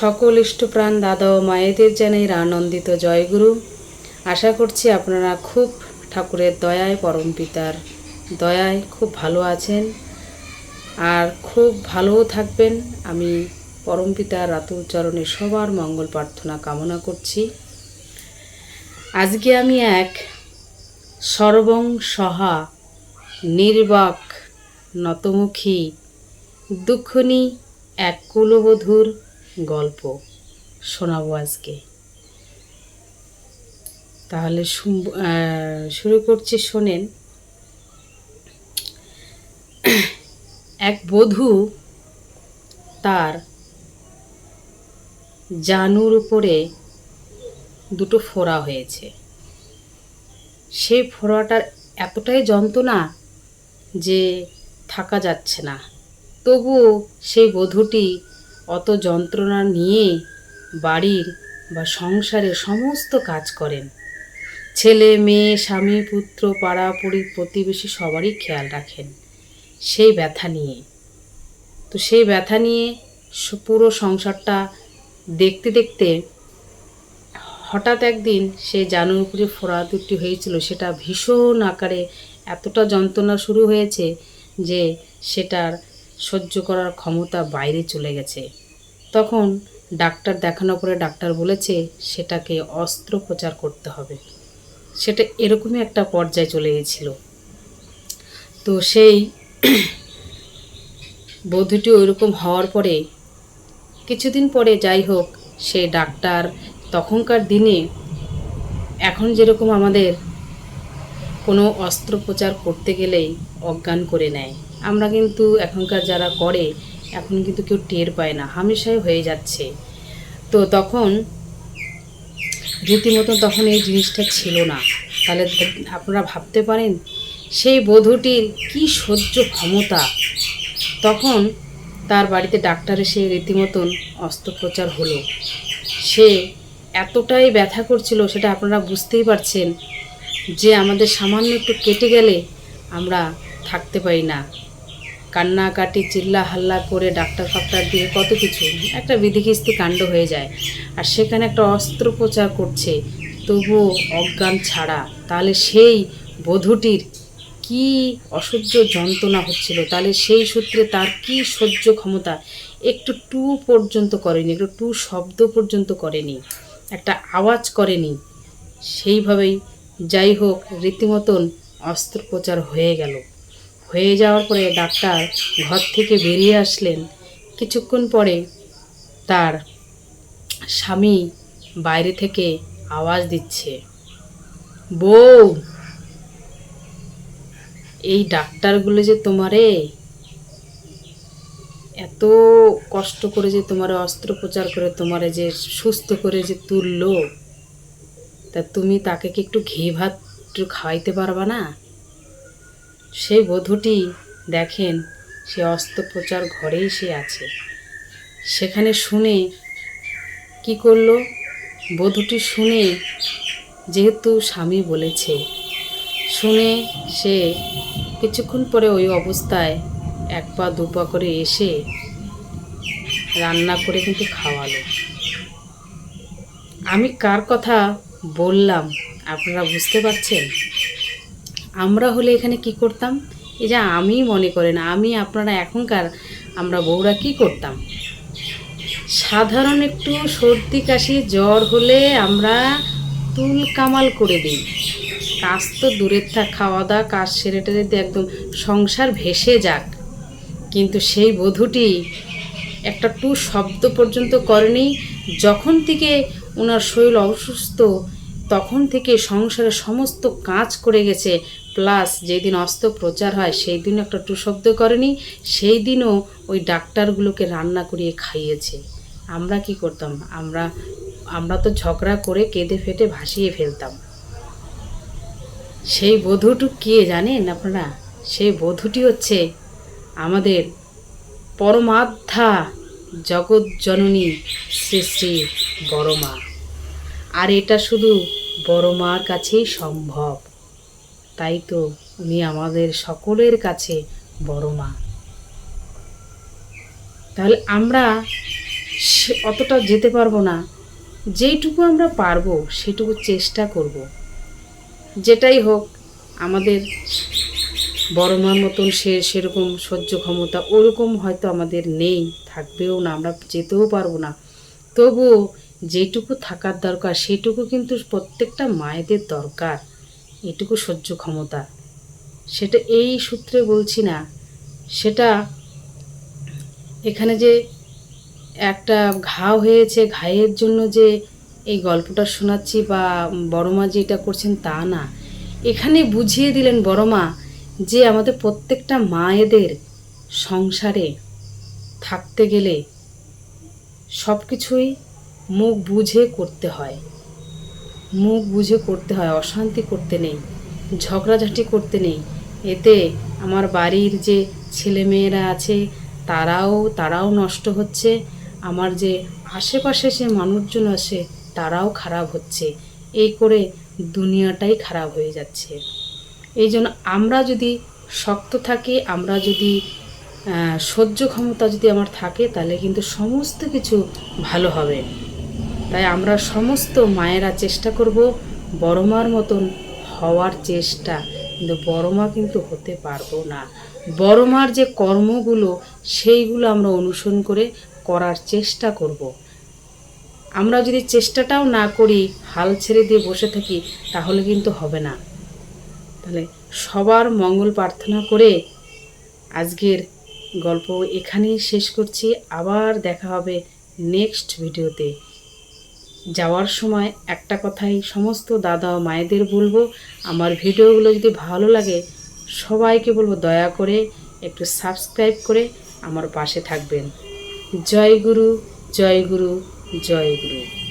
সকল ইষ্টপ্রাণ দাদা ও মায়েদের জানাই আনন্দিত জয়গুরু। আশা করছি আপনারা খুব ঠাকুরের দয়ায় পরম পিতার দয়ায় খুব ভালো আছেন আর খুব ভালোও থাকবেন। আমি পরম পিতার রাতুল চরণে সবার মঙ্গল প্রার্থনা কামনা করছি। আজকে আমি এক সর্বং সহা নির্বাক নতমুখী দুঃখনী এক কুলবধূর গল্প শোনাবো আজকে। তাহলে শুরু করছি, শোনেন। এক বধূ তার জানুর উপরে দুটো ফোড়া হয়েছে। সেই ফোড়াটার এতটাই যন্ত্রণা যে থাকা যাচ্ছে না। তবুও সেই বধূটি অত যন্ত্রণা নিয়ে বাড়ির বা সংসারের সমস্ত কাজ করেন। ছেলে, মেয়ে, স্বামী, পুত্র, পাড়া পড়ি প্রতিবেশী সবারই খেয়াল রাখেন সেই ব্যথা নিয়ে। তো সেই ব্যথা নিয়ে পুরো সংসারটা দেখতে দেখতে হঠাৎ একদিন সে জানুর উপরে ফোড়া হয়েছিল, সেটা ভীষণ আকারে এতটা যন্ত্রণা শুরু হয়েছে যে সেটার সহ্য করার ক্ষমতা বাইরে চলে গেছে। তখন ডাক্তার দেখানোর পরে ডাক্তার বলেছে, সেটাকে অস্ত্রোপচার করতে হবে। সেটা এরকমই একটা পর্যায়ে চলে গেছিল। তো সেই বধূটি ওইরকম হওয়ার পরে কিছুদিন পরে যাই হোক, সে ডাক্তার তখনকার দিনে এখন যেরকম আমাদের কোনো অস্ত্রোপচার করতে গেলেই অজ্ঞান করে নেয়। আমরা কিন্তু এখনকার যারা করে, এখন কিন্তু কেউ টের পায় না, হামেশাই হয়ে যাচ্ছে। তো তখন, রীতিমতো তখন এই জিনিসটা ছিল না। তাহলে আপনারা ভাবতে পারেন, সেই বধূটির কি সহ্য ক্ষমতা? তখন তার বাড়িতে ডাক্তার এসে রীতিমতন অস্ত্রোপচার হলো। সে এতটাই ব্যথা করছিল, সেটা আপনারা বুঝতেই পারছেন যে আমাদের সামান্য একটু কেটে গেলে আমরা থাকতে পারি না। কান্নাকাটি চিল্লা হাল্লা করে ডাক্তার ফাক্তার দিয়ে কত কিছু, একটা বিধিখিস্তি কাণ্ড হয়ে যায়। আর সেখানে একটা অস্ত্রোপচার করছে, তবুও অজ্ঞান ছাড়া। তাহলে সেই বধূটির কি অসহ্য যন্ত্রণা হচ্ছিল? তাহলে সেই সূত্রে তার কি সহ্য ক্ষমতা? একটু টু পর্যন্ত করেনি, একটু টু শব্দ পর্যন্ত করেনি, একটা আওয়াজ করেনি। সেইভাবেই যাই হোক, রীতিমতন অস্ত্রোপচার হয়ে গেল। হয়ে যাওয়ার পরে ডাক্তার ঘর থেকে বেরিয়ে আসলেন। কিছুক্ষণ পরে তার স্বামী বাইরে থেকে আওয়াজ দিচ্ছে, বউ, এই ডাক্তারগুলো যে তোমারে, এত কষ্ট করে যে তোমার, অস্ত্রোপচার করে তোমারে যে সুস্থ করে যে তুললো, তা তুমি তাকে কি একটু ঘি ভাত একটু খাওয়াইতে পারবা না? সেই বধূটি দেখেন, সে অস্ত্রোপচার ঘরেই সে আছে। সেখানে শুনে কি করল? বধূটি শুনে, যেহেতু স্বামী বলেছে, শুনে সে কিছুক্ষণ পরে ওই অবস্থায় এক পা দু পা করে এসে রান্না করে কিন্তু খাওয়ালো। আমি কার কথা বললাম? আপনারা বুঝতে পারছেন? আমরা হলে এখানে কি করতাম? এই যে আমি মনে করেন আমি আপনারা এখনকার আমরা বউরা কি করতাম? সাধারণ একটু সর্দি, কাশি, জ্বর হলে আমরা তুল কামাল করে দিই। কাজ তো দূরের থাক, খাওয়া দাওয়া, কাজ সেরে টেরে একদম সংসার ভেসে যাক। কিন্তু সেই বধূটি একটা টু শব্দ পর্যন্ত করেনি। যখন থেকে ওনার শরীর অসুস্থ, তখন থেকে সংসারের সমস্ত কাজ করে গেছে প্লাস যেদিন অস্ত্রোপচার হয় সেই দিন একটা টু শব্দ করেনি সেই দিনও ওই ডাক্তারগুলোকে রান্না করিয়ে খাইয়েছে। আমরা কি করতাম? আমরা আমরা তো ঝগড়া করে কেঁদে ফেটে ভাসিয়ে ফেলতাম। সেই বধূটু কে জানেন আপনারা? সেই বধূটি হচ্ছে আমাদের পরমাধ্যা জগৎ জননী শ্রী শ্রী বড় মা আর এটা শুধু বড় মার কাছেই সম্ভব। তাই তো উনি আমাদের সকলের কাছে বড় মা। তাহলে আমরা অতটা যেতে পারব না। যেইটুকু আমরা পারব, সেটুকু চেষ্টা করব। যেটাই হোক, আমাদের বড় মার মতন সে সেরকম সহ্য ক্ষমতা ওরকম হয়তো আমাদের নেই, থাকবেও না, আমরা যেতেও পারব না। তবুও যেটুকু থাকার দরকার, সেটুকু কিন্তু প্রত্যেকটা মায়েদের দরকার। এটুকু সহ্য ক্ষমতা। সেটা এই সূত্রে বলছি না। সেটা এখানে যে একটা ঘা হয়েছে ঘায়ের জন্য যে এই গল্পটা শোনাচ্ছি বা বড় মা যে এটা করছেন তা না। এখানে বুঝিয়ে দিলেন বড় মা যে আমাদের প্রত্যেকটা মায়েদের সংসারে থাকতে গেলে সব কিছুই মুখ বুঝে করতে হয়। মুখ বুঝে করতে হয়, অশান্তি করতে নেই, ঝগড়াঝাটি করতে নেই। এতে আমার বাড়ির যে ছেলেমেয়েরা আছে, তারাও তারাও নষ্ট হচ্ছে। আমার যে আশেপাশে যে মানুষজন আছে, তারাও খারাপ হচ্ছে। এই করে দুনিয়াটাই খারাপ হয়ে যাচ্ছে। এই জন্য আমরা যদি শক্ত থাকি, আমরা যদি সহ্য ক্ষমতা যদি আমার থাকে, তাহলে কিন্তু সমস্ত কিছু ভালো হবে। তাই আমরা সমস্ত মায়েরা চেষ্টা করব বড় মার মতন হওয়ার চেষ্টা। কিন্তু বড় মা কিন্তু হতে পারব না। বড় মার যে কর্মগুলো, সেইগুলো আমরা অনুসরণ করে করার চেষ্টা করব। আমরা যদি চেষ্টাটাও না করি, হাল ছেড়ে দিয়ে বসে থাকি, তাহলে কিন্তু হবে না। তাহলে সবার মঙ্গল প্রার্থনা করে আজকের গল্প এখানেই শেষ করছি। আবার দেখা হবে নেক্সট ভিডিওতে যাওয়ার সময় একটা কথাই সমস্ত দাদা ও মায়েদের বলব, আমার ভিডিওগুলো যদি ভালো লাগে সবাইকে বলব দয়া করে একটু সাবস্ক্রাইব করে আমার পাশে থাকবেন। জয় গুরু জয় গুরু জয় গুরু।